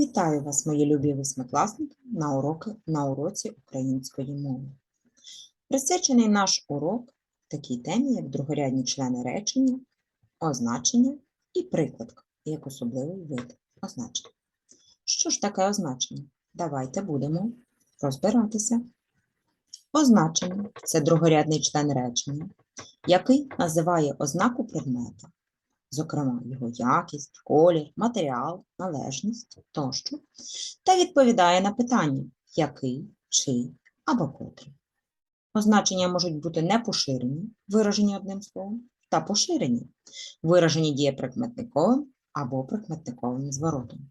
Вітаю вас, мої любі восьмикласники, на, уроки, на уроці української мови. Присвячений наш урок такій темі, як другорядні члени речення, означення і прикладка, як особливий вид означення. Що ж таке означення? Давайте будемо розбиратися. Означення це другорядний член речення, який називає ознаку предмета, зокрема його якість, колір, матеріал, належність тощо, та відповідає на питання який, чий або котрий. Означення можуть бути не поширені, виражені одним словом, та поширені, виражені дієприкметниковим або прикметниковим зворотом.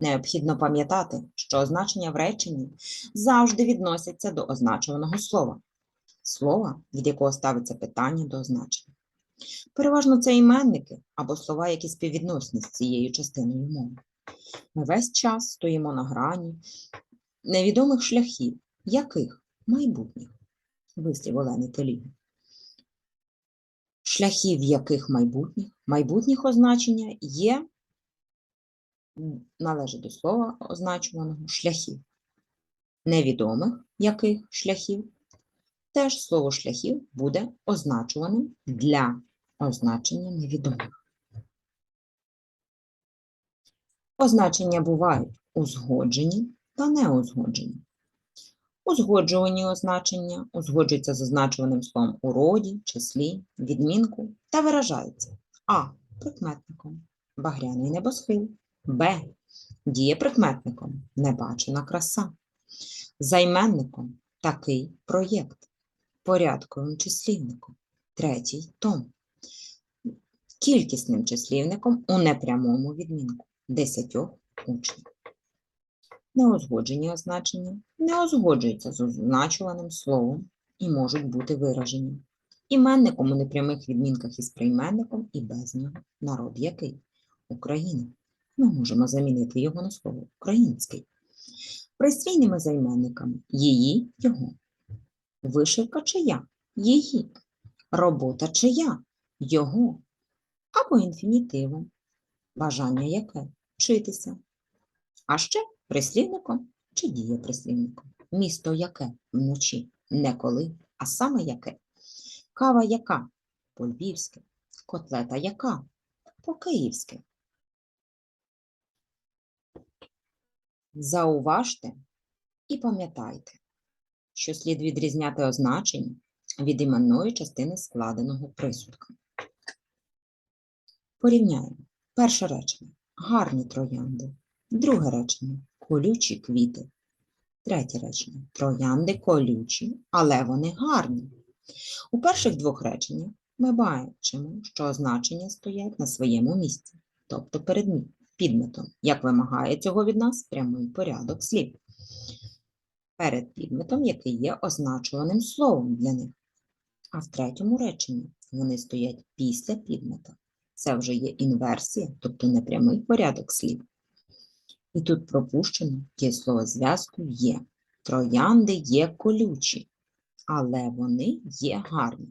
Необхідно пам'ятати, що означення в реченні завжди відносяться до означуваного слова, слова, від якого ставиться питання до означення. Переважно це іменники або слова, які співвідносні з цією частиною мови. Ми весь час стоїмо на грані невідомих шляхів, яких майбутніх, вислів Олени Теліги. Шляхів яких майбутніх, майбутніх означення є, належить до слова означуваного шляхів. Невідомих яких шляхів, теж слово шляхів буде означуваним для означення невідомих. Означення бувають узгоджені та неузгоджені. Узгоджувані означення узгоджуються з означуваним словом у роді, числі, відмінку та виражаються а. Прикметником багряний небосхил, б. Дієприкметником небачена краса, займенником такий проєкт, порядковим числівником, третій том, кількісним числівником у непрямому відмінку десятьох учнів. Неузгоджені означення не узгоджуються з означуваним словом і можуть бути виражені іменником у непрямих відмінках із прийменником і без нього. Народ який? Україна. Ми можемо замінити його на слово український. Пристрійними займенниками її, його. Вишивка чия? Її. Робота чия? Його. Або інфінітивом. Бажання яке? Вчитися. А ще прислівником чи дієприслівником. Місто яке вночі, не коли, а саме яке. Кава яка? По-львівськи. Котлета яка? По-київськи. Зауважте і пам'ятайте, що слід відрізняти означення від іменної частини складеного присудка. Порівняємо. Перше речення гарні троянди. Друге речення колючі квіти. Третє речення троянди колючі, але вони гарні. У перших двох реченнях ми бачимо, що означення стоять на своєму місці, тобто перед підметом, як вимагає цього від нас прямий порядок слів. Перед підметом, який є означуваним словом для них. А в третьому реченні вони стоять після підмета. Це вже є інверсія, тобто непрямий порядок слів. І тут пропущено дієслово зв'язку є. Троянди є колючі, але вони є гарні.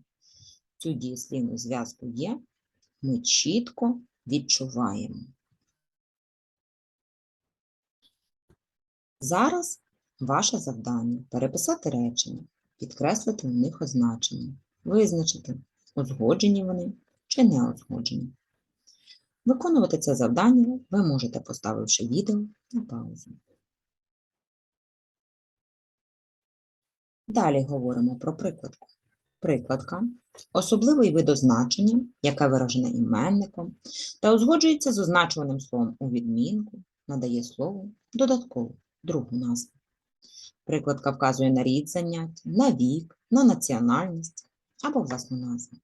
Цю дієслівну зв'язку є, ми чітко відчуваємо. Зараз ваше завдання переписати речення, підкреслити в них означення, визначити, узгоджені вони чи не узгоджені. Виконувати це завдання ви можете, поставивши відео на паузу. Далі говоримо про прикладку. Прикладка особливий вид означення, яке виражене іменником, та узгоджується з означуваним словом у відмінку, надає слову додаткову другу назву. Прикладка вказує на рід занять, на вік, на національність або власну назву.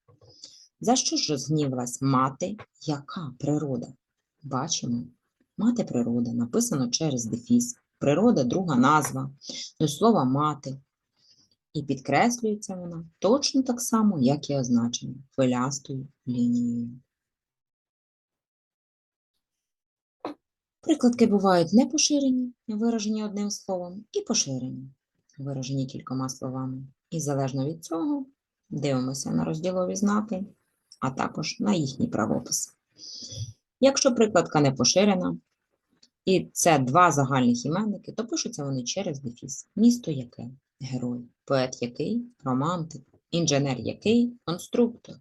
За що ж розгнівалась мати, яка природа? Бачимо, мати природа написано через дефіс. Природа друга назва до слова мати. І підкреслюється вона точно так само, як і означення хвилястою лінією. Прикладки бувають не поширені, виражені одним словом, і поширені, виражені кількома словами. І залежно від цього дивимося на розділові знаки а також на їхній правопис. Якщо прикладка не поширена, і це два загальних іменники, то пишуться вони через дефіс. Місто яке? Герой. Поет який? Романтик. Інженер який? Конструктор.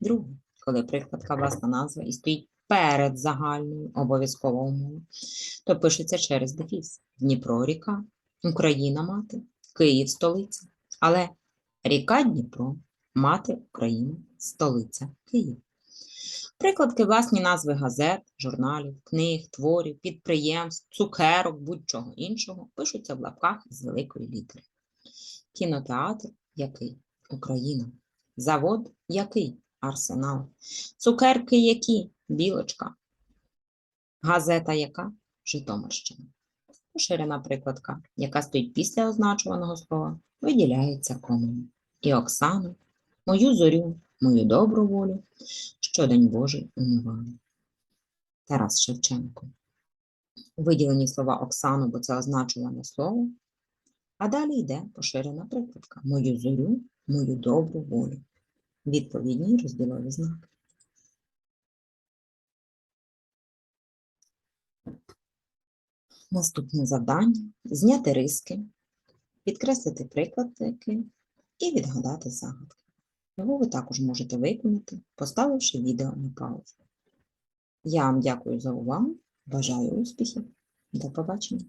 Друге, коли прикладка власна назва і стоїть перед загальною обов'язково умовою, то пишеться через дефіс. Дніпро ріка, Україна мати, Київ столиця. Але ріка Дніпро, мати Україна, столиця Київ. Прикладки власні назви газет, журналів, книг, творів, підприємств, цукерок, будь-чого іншого пишуться в лапках з великої літери. Кінотеатр який? Україна. Завод який? Арсенал. Цукерки які? Білочка. Газета яка? Житомирщина. Поширена прикладка, яка стоїть після означуваного слова, виділяється комою. І Оксану, мою зорю, мою добру волю, щодень Божий умиваю. Тарас Шевченко. Виділені слова Оксану, бо це означуване слово. А далі йде поширена прикладка. Мою зорю, мою добру волю. Відповідні розділові знаки. Наступне завдання зняти риски, підкреслити прикладки і відгадати загадки. Його ви також можете виконати, поставивши відео на паузу. Я вам дякую за увагу, бажаю успіхів. До побачення!